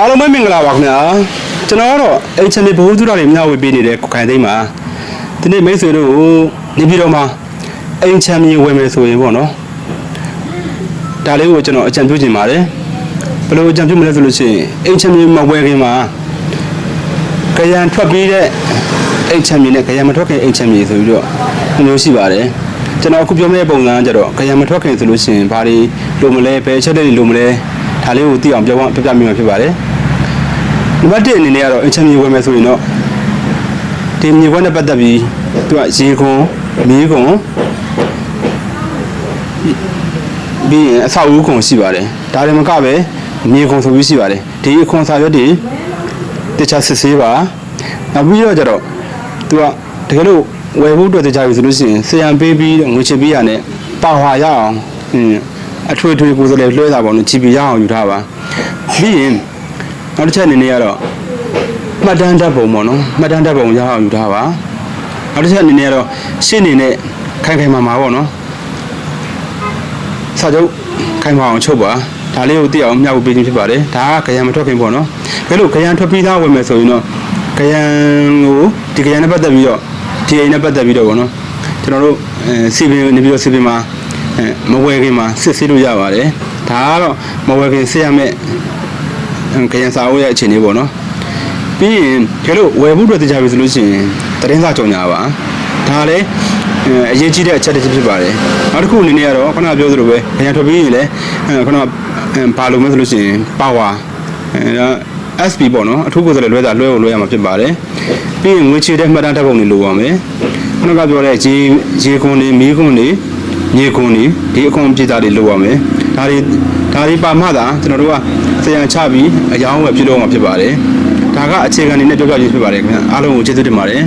အားလုံးပဲမင်္ဂလာပါခင်ဗျာကျွန်တော်ကတော့အိမ်ချန်နေဘိုးသူတော်တွေမျှဝေပေးနေတဲ့ကိုခိုင်သိမ်းပါဒီနေ့မိတ်ဆွေတို့ကိုနေပြည်တော်မှာအိမ်ချန်မြေဝယ်မယ်ဆိုရင်ပေါ့နော်ဒါလေးကိုကျွန်တော်အကြံပြုချင်ပါတယ်ဘယ်လိုအကြံပြုမလဲဆိုလို့ရှိရင်အိမ်ချန်မြေမဝယ်ခင်မှာကြရန်ထွက်ပြီးတဲ့အိမ်ချန်မြေနဲ့ကြရန်မထွက်ခင်အိမ်ချန်မြေဆိုပြီးတော့နှစ်မျိုးရှိပါတယ်ကျွန်တော်အခုပြောမယ့်ပုံစံကကြတော့ကြရန်မထွက်ခင်ဆိုလို့ရှိရင်ဘာတွေလိုမလဲဘယ်အချက်တွေလိုမလဲ ဒါလေးကိုသိအောင်ပြောပြပြပြမိမှာဖြစ်ပါတယ်နံပါတ်1အနေနဲ့ကတော့အင်ချင်မြေဝယ်မယ်ဆိုရင်တော့ဒီမြေခွက်နဲ့ပတ်သက်ပြီးသူကရေခွန်မီးခွန်ပြီးရင်အဆောက်အဦခွန်ရှိပါတယ်ဒါတွေမကပဲမြေခွန်ဆိုပြီးရှိပါတယ်ဒီအခွန်စာရွက်တွေတခြားစစ်ဆေးပါနောက်ပြီးတော့ကျတော့သူကတကယ်လို့ဝယ်ဖို့အတွက်တခြားပြီဆိုလို့ရှိရင်ဆရန်ပေးပြီးငွေချစ်ပြီးရနဲ့ပါဝါရအောင်အင်း အထွေထွေကိုယ်စားလှယ်လွှဲတာပေါ့နော်ချီပီရအောင်ယူထားပါပြီးရင်နောက်တစ်ချက်အနေနဲ့ကတော့မှတ်တမ်းဓာတ်ပုံပေါ့နော်မှတ်တမ်းဓာတ်ပုံရအောင်ယူထားပါနောက်တစ်ချက်အနေနဲ့ကတော့ရှင်းနေနဲ့ခိုင်ခိုင်မာမာပေါ့နော်စာချုပ်ခိုင်မာအောင်ချုပ်ပါဒါလေးကိုသိအောင်မျှဝေပေးခြင်းဖြစ်ပါတယ်ဒါကကြံမထွက်ခင်ပေါ့နော်ဘယ်လိုကြံထွက်ပြီးသားဝင်မယ်ဆိုရင်တော့ကြံကိုဒီကြံနဲ့ပတ်သက်ပြီးတော့ဒီအိမ်နဲ့ပတ်သက်ပြီးတော့ပေါ့နော်ကျွန်တော်တို့အဲစီပင်နေပြီးတော့စီပင်မှာအဲ မဝယ်ခင်မှာစစ်ဆေးလို့ရပါတယ်ဒါကတော့မဝယ်ခင်စစ်ရမယ့်ခရင်စာအုပ်ရဲ့အခြေအနေပေါ့နော်ပြီးရင်ကျလို့ဝယ်ဖို့အတွက်တရားပြီဆိုလို့ရှိရင်သတင်းစာကြော်ညာပါဒါလည်းအရေးကြီးတဲ့အချက်တစ်ချက်ဖြစ်ပါတယ်နောက်တစ်ခုအနေနဲ့ကတော့ခုနကပြောသလိုပဲခရင်ထွက်ပြီးရင်လည်းခုနကဘာလို့မလဲဆိုလို့ရှိရင် power အဲ SP ပေါ့နော်အထူးကိုယ်စားလှယ်လွှဲတာလွှဲဖို့လွှဲရမှာဖြစ်ပါတယ်ပြီးရင်ငွေချေတဲ့မှတ်တမ်းတပ်ပုံတွေလိုပါမယ်ခုနကပြောတဲ့ရေရေခွန်တွေမီးခွန်တွေ မြေခွန်တွေဒီအခွန်ပြည်သားတွေလိုပါမယ်ဒါတွေဒါတွေပါမှသာကျွန်တော်တို့ကဆရာချပြီးအယောင်းဝယ်ပြုလုပ်မှာဖြစ်ပါတယ်ဒါကအခြေခံအနေနဲ့ပြောပြခြင်းဖြစ်ပါတယ်ခင်ဗျာအားလုံးကိုကျေးဇူးတင်ပါတယ်